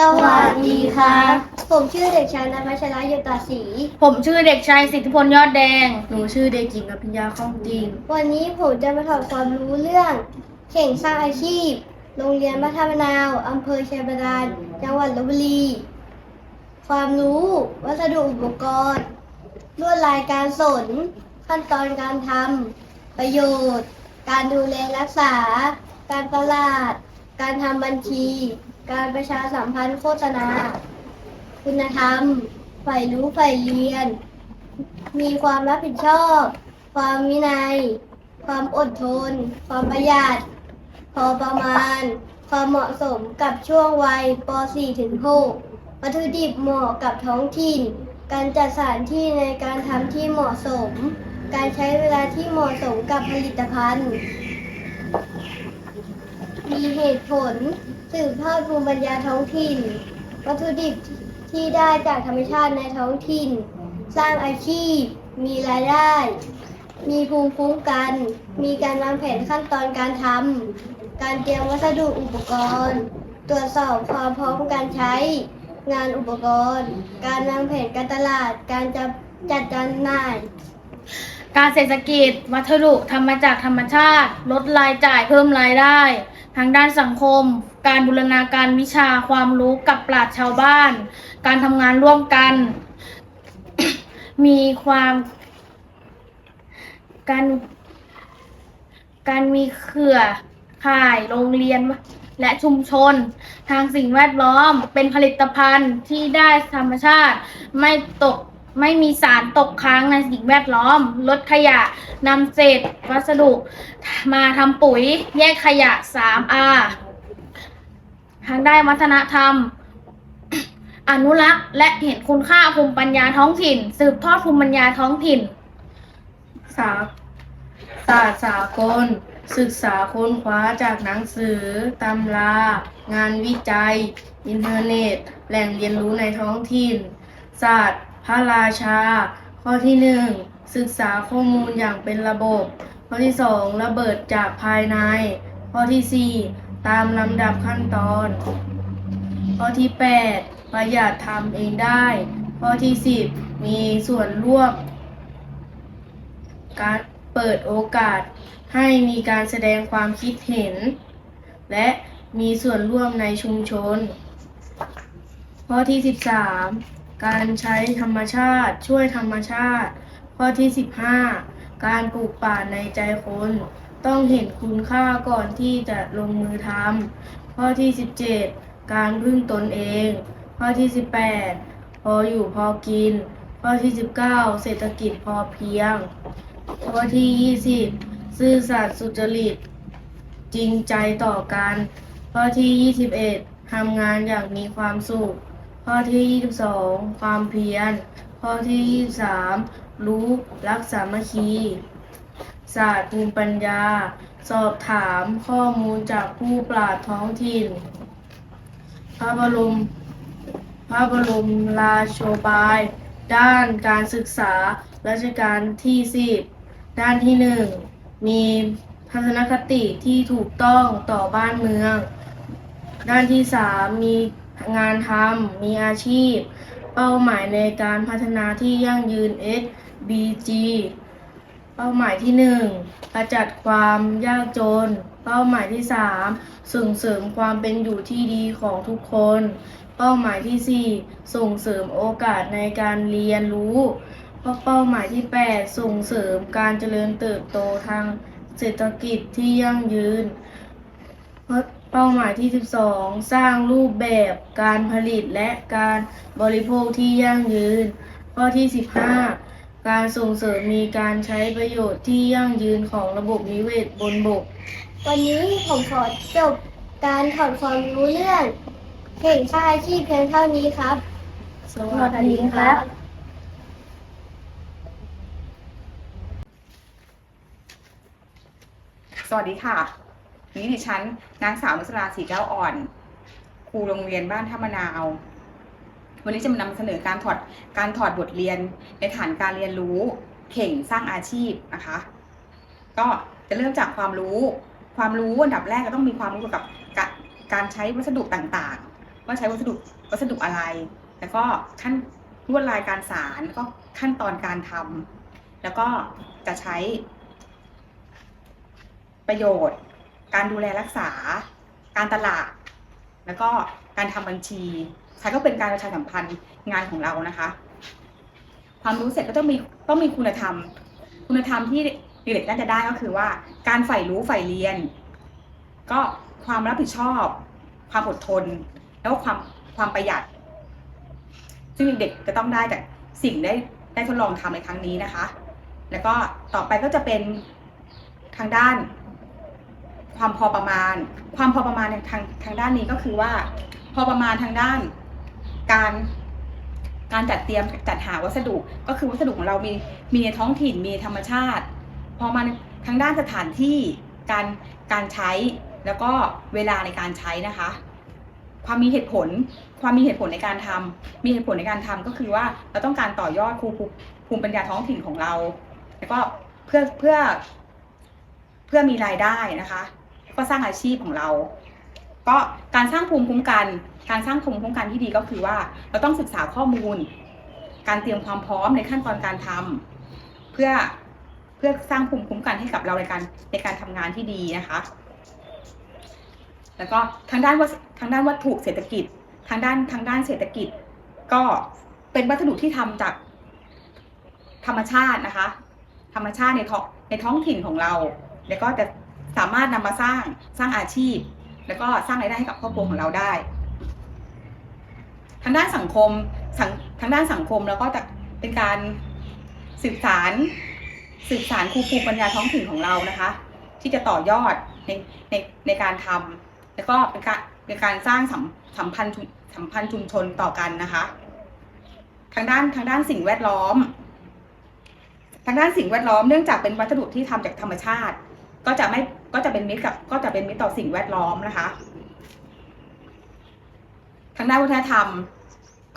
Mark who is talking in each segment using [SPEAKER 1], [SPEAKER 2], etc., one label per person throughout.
[SPEAKER 1] สวัสดีครับ ผมชื่อเด็กชายนภัชระยตาศรี
[SPEAKER 2] ผมชื่อเด็กชายสิทธิพลยอดแดง
[SPEAKER 3] หนูชื่อเด็กหญิงอภิญญาข้องจริง
[SPEAKER 1] วันนี้ผมจะมาถอดความรู้เรื่อง เข่งสร้างอาชีพ โรงเรียนบ้านท่ามะนาวอำเภอชัยบาดาล จังหวัดลบบุรี ความรู้ วัสดุอุปกรณ์ ลวดลายการสน ขั้นตอนการทำ ประโยชน์ การดูแลรักษา การตลาด การทำบัญชี การประชาสัมพันธ์โฆษณา คุณธรรมฝ่ายรู้ฝ่ายเรียน มีความรับผิดชอบ ความวินัย ความอดทน ความประหยัด พอประมาณ ความเหมาะสมกับช่วงวัยป .4 ถึง6วัตถุดิบเหมาะกับท้องถิ่น การจัดสถานที่ในการทำที่เหมาะสม การใช้เวลาที่เหมาะสมกับผลิตภัณฑ์ มีเหตุผล สืบทอดภูมิปัญญาท้องถิ่น วัตถุดิบที่ได้จากธรรมชาติในท้องถิ่น สร้างอาชีพ มีรายได้ มีภูมิคุ้มกัน มีการวางแผนขั้นตอนการทำการเตรียมวัสดุอุปกรณ์ ตรวจสอบความพร้อมการใช้ งานอุปกรณ์ การวางแผนการตลาด การจัดจัดจำหน่าย
[SPEAKER 2] การเศรษฐกิจ วัสดุทำมาจากธรรมชาติ ลดรายจ่ายเพิ่มรายได้ ทางด้านสังคม การบูรณาการวิชาความรู้กับปราชญ์ชาวบ้าน การทำงานร่วมกัน มีความการการมีเครือข่ายโรงเรียนและชุมชน ทางสิ่งแวดล้อมเป็นผลิตภัณฑ์ที่ได้ธรรมชาติไม่ตก ไม่มีสารตกค้างในสิ่งแวดล้อม ลดขยะนำเศษวัสดุมาทำปุ๋ย แยกขยะ 3R ทางได้วัฒนธรรม อนุรักษ์ และเห็นคุณค่าภูมิปัญญาท้องถิ่น สืบทอดภูมิปัญญาท้องถิ่น
[SPEAKER 3] สาศาสตร์สากล ศึกษาค้นคว้าจากหนังสือ ตำรา งานวิจัย อินเทอร์เน็ต แหล่งเรียนรู้ในท้องถิ่น ศาสตร์ พระราชา ข้อที่หนึ่งศึกษาข้อมูลอย่างเป็นระบบ ข้อที่สองระเบิดจากภายใน ข้อที่สี่ตามลำดับขั้นตอน ข้อที่แปดประหยัดทำเองได้ ข้อที่สิบมีส่วนร่วม การเปิดโอกาสให้มีการแสดงความคิดเห็น และมีส่วนร่วมในชุมชน ข้อที่ 13 การใช้ธรรมชาติช่วยธรรมชาติ ข้อที่ 15 การปลูกป่าในใจคน ต้องเห็นคุณค่าก่อนที่จะลงมือทำข้อที่ 17 การพึ่งตนเอง ข้อที่ 18 พออยู่พอกิน ข้อที่ 19 เศรษฐกิจพอเพียง ข้อที่ 20 ซื่อสัตย์สุจริต จริงใจต่อกัน ข้อที่ 21ทำงานอย่างมีความสุข ข้อที่ 22 ความเพียร ข้อที่ 23 รู้รักสามัคคี ศาสตร์ภูมิปัญญา สอบถามข้อมูลจากผู้ปราชญ์ท้องถิ่น พระบรม พระบรมราโชบาย ด้านการศึกษารัชกาลที่สิบด้านที่หนึ่งมีทัศนคติที่ถูกต้องต่อบ้านเมือง ด้านที่สามมี งานทำมีอาชีพ เป้าหมายในการพัฒนาที่ยั่งยืน SBG เป้าหมายที่หนึ่งกระจัดความยากจน เป้าหมายที่สามส่งเสริมความเป็นอยู่ที่ดีของทุกคน เป้าหมายที่ 4 ส่งเสริมโอกาสในการเรียนรู้เป้าหมายที่ 8 ส่งเสริมการเจริญเติบโตทางเศรษฐกิจที่ยั่งยืน เป้าหมายที่ 12 สร้างรูปแบบการผลิตและการบริโภคที่ยั่งยืน ข้อที่ 15 การส่งเสริมมีการใช้ประโยชน์ที่ยั่งยืนของระบบนิเวศบนบก
[SPEAKER 1] วันนี้ผมขอจบการถอดความรู้เรื่องเข่งสร้างอาชีพเพียงเท่านี้ครับ
[SPEAKER 3] สวัสดีครับ
[SPEAKER 4] สวัสดีค่ะ นี้ดิฉันนางสาวนุสราศรีแก้วอ่อน ครูโรงเรียนบ้านท่ามะนาว วันนี้จะมานำเสนอการถอดการถอดบทเรียนในฐานการเรียนรู้เข่งสร้างอาชีพนะคะ ก็จะเริ่มจากความรู้ ความรู้อันดับแรกก็ต้องมีความรู้เกี่ยวกับการใช้วัสดุต่างๆ ว่าใช้วัสดุวัสดุอะไร แล้วก็ขั้นลวดลายการสารแล้วก็ขั้นตอนการทำแล้วก็จะใช้ประโยชน์ การดูแลรักษา การตลาด แล้วก็การทำบัญชีใช้ก็เป็นการประชาสัมพันธ์งานของเรานะคะ ความรู้เสร็จก็ต้องมีต้องมีคุณธรรม คุณธรรมที่เด็กน่าจะได้ก็คือว่า การใฝ่รู้ใฝ่เรียน ก็ความรับผิดชอบ ความอดทน แล้วก็ความความประหยัด ซึ่งเด็กจะต้องได้จากสิ่งได้ได้ทดลองทำในครั้งนี้นะคะ แล้วก็ต่อไปก็จะเป็นทางด้าน ความพอประมาณ ความพอประมาณในทางทางด้านนี้ก็คือว่า พอประมาณทางด้าน การการจัดเตรียมจัดหาวัสดุ ก็คือวัสดุของเรามีมีในท้องถิ่นมีธรรมชาติ พอมาทางด้านสถานที่การการใช้แล้วก็เวลาในการใช้นะคะ ความมีเหตุผล ความมีเหตุผลในการทำมีเหตุผลในการทำก็คือว่าเราต้องการต่อยอดภูภูมิปัญญาท้องถิ่นของเรา แล้วก็เพื่อเพื่อเพื่อมีรายได้นะคะ ก็สร้างอาชีพของเรา ก็การสร้างภูมิคุ้มกัน การสร้างภูมิคุ้มกันที่ดีก็คือว่า เราต้องศึกษาข้อมูล การเตรียมความพร้อมในขั้นตอนการทำเพื่อเพื่อสร้างภูมิคุ้มกันให้กับเราในการในการทำงานที่ดีนะคะ แล้วก็ทางด้านวัสทางด้านวัตถุเศรษฐกิจ ทางด้านทางด้านเศรษฐกิจ ก็เป็นวัสดุที่ทำจากธรรมชาตินะคะ ธรรมชาติในท้องในท้องถิ่นของเรา แล้วก็จะ สามารถนำมาสร้างสร้างอาชีพ แล้วก็สร้างรายได้ให้กับครอบครัวของเราได้ ทางด้านสังคมทางด้านสังคมแล้วก็จะเป็นการสืบสารสืบสารครูภูมิปัญญาท้องถิ่นของเรานะคะ ที่จะต่อยอดในในในการทำแล้วก็เป็นการเป็นการสร้างสัมสัมพันธ์สัมพันธ์ชุมชนต่อกันนะคะ ทางด้านทางด้านสิ่งแวดล้อม ทางด้านสิ่งแวดล้อมเนื่องจากเป็นวัสดุที่ทำจากธรรมชาติ ก็จะไม่ ก็จะเป็นมิตรกับก็จะเป็นมิตรต่อสิ่งแวดล้อมนะคะ ทางด้านวัฒนธรรม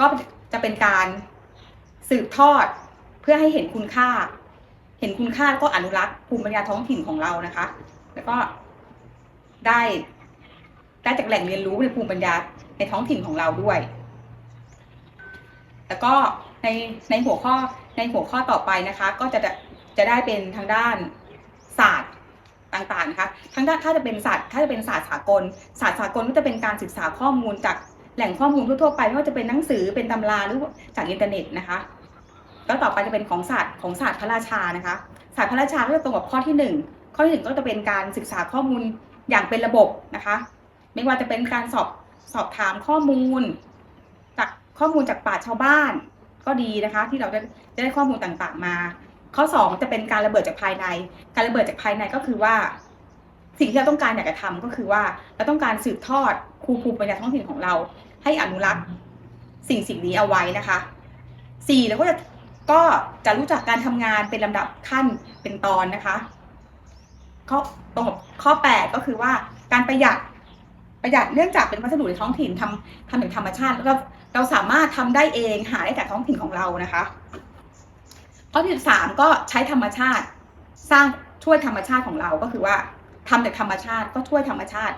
[SPEAKER 4] ก็จะเป็นการสืบทอดเพื่อให้เห็นคุณค่า เห็นคุณค่าก็อนุรักษ์ภูมิปัญญาท้องถิ่นของเรานะคะ แล้วก็ได้ได้จากแหล่งเรียนรู้ในภูมิปัญญาในท้องถิ่นของเราด้วย แล้วก็ในในหัวข้อในหัวข้อต่อไปนะคะ ก็จะจะได้เป็นทางด้านศาสตร์ ต่างๆนะคะทางด้านถ้าจะเป็นศาสตร์ถ้าจะเป็นศาสตร์สากล ศาสตร์สากลก็จะเป็นการศึกษาข้อมูลจากแหล่งข้อมูลทั่วๆไปไม่ว่าจะเป็นหนังสือเป็นตำราหรือจากอินเทอร์เน็ตนะคะแล้วต่อไปจะเป็นของศาสตร์ของศาสตร์พระราชานะคะ ศาสตร์พระราชาก็จะตรงกับข้อที่หนึ่งข้อที่หนึ่งก็จะเป็นการศึกษาข้อมูลอย่างเป็นระบบนะคะ ไม่ว่าจะเป็นการสอบสอบถามข้อมูล จากข้อมูลจากป่าชชาวบ้านก็ดีนะคะ ที่เราจะจะได้ข้อมูลต่างๆมา ข้อ 2 จะเป็นการระเบิดจากภายใน การระเบิดจากภายในก็คือว่า สิ่งที่เราต้องการอยากจะทำก็คือว่าเราต้องการสืบทอดครูภูมิปัญญาท้องถิ่นของเรา ให้อนุรักษ์สิ่งสิ่งนี้เอาไว้นะคะสี่แล้วก็จะก็จะรู้จักการทำงานเป็นลำดับขั้นเป็นตอนนะคะข้อตรงกับข้อ 8 ก็คือว่าการประหยัดประหยัดเนื่องจากเป็นวัสดุในท้องถิ่นทำทำจากธรรมชาติแล้วเราเราสามารถทำได้เองหาได้จากท้องถิ่นของเรานะคะ ข้อที่สามก็ใช้ธรรมชาติ สร้างช่วยธรรมชาติของเราก็คือว่าทำจากธรรมชาติก็ช่วยธรรมชาติ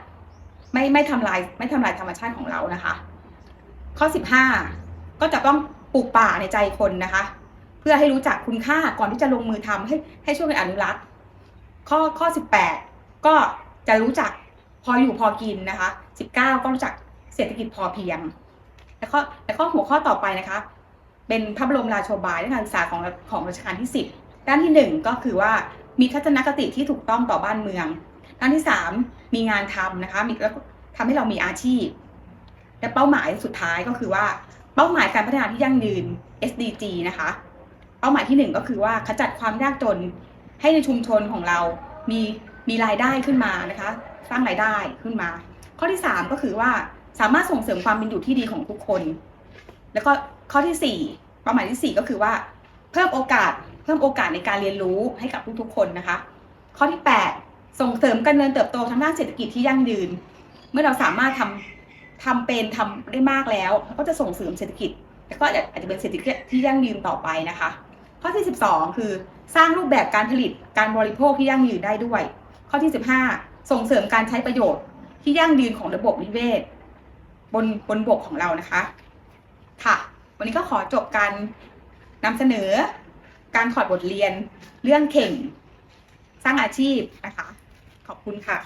[SPEAKER 4] ไม่ไม่ทำลายไม่ทำลายธรรมชาติของเรานะคะ ข้อสิบห้าก็จะต้องปลูกป่าในใจคนนะคะ เพื่อให้รู้จักคุณค่าก่อนที่จะลงมือทำให้ให้ช่วยกันอนุรักษ์ข้อข้อสิบแปดก็จะรู้จักพออยู่พอกินนะคะสิบเก้าก็รู้จักเศรษฐกิจพอเพียง แล้วก็แล้วก็หัวข้อต่อไปนะคะ เป็นพระบรมราโชบายด้านการศึกษาของของรัชกาลที่ 10 ด้านที่ 1 ก็คือว่ามีทัศนคติที่ถูกต้องต่อบ้านเมือง ด้านที่ 3 มีงานทำนะคะมีแล้วทำให้เรามีอาชีพ และเป้าหมายสุดท้ายก็คือว่าเป้าหมายการพัฒนาที่ยั่งยืน SDG นะคะ เป้าหมายที่ 1 ก็คือว่าขจัดความยากจนให้ในชุมชนของเรามีมีรายได้ขึ้นมานะคะ สร้างรายได้ขึ้นมา ข้อที่ 3 ก็คือว่าสามารถส่งเสริมความเป็นอยู่ที่ดีของทุกคน แล้วก็ ข้อที่4เป้าหมายที่ 4 ก็คือว่า เพิ่มโอกาสเพิ่มโอกาสในการเรียนรู้ให้กับทุกๆคนนะคะ ข้อที่ 8 ส่งเสริมการเจริญเติบโตทางด้านเศรษฐกิจที่ยั่งยืน เมื่อเราสามารถทำทำเป็นทำได้มากแล้วก็จะส่งเสริมเศรษฐกิจแล้วก็อาจจะเป็นเศรษฐกิจที่ยั่งยืนต่อไปนะคะ ข้อที่ 12 คือสร้างรูปแบบการผลิตการบริโภคที่ยั่งยืนได้ด้วย ข้อที่ 15 ส่งเสริมการใช้ประโยชน์ที่ยั่งยืนของระบบนิเวศ บนบนบกของเรานะคะ ค่ะ วันนี้ก็ขอจบการนำเสนอการถอดบทเรียนเรื่องเข่ง สร้างอาชีพนะคะ ขอบคุณค่ะ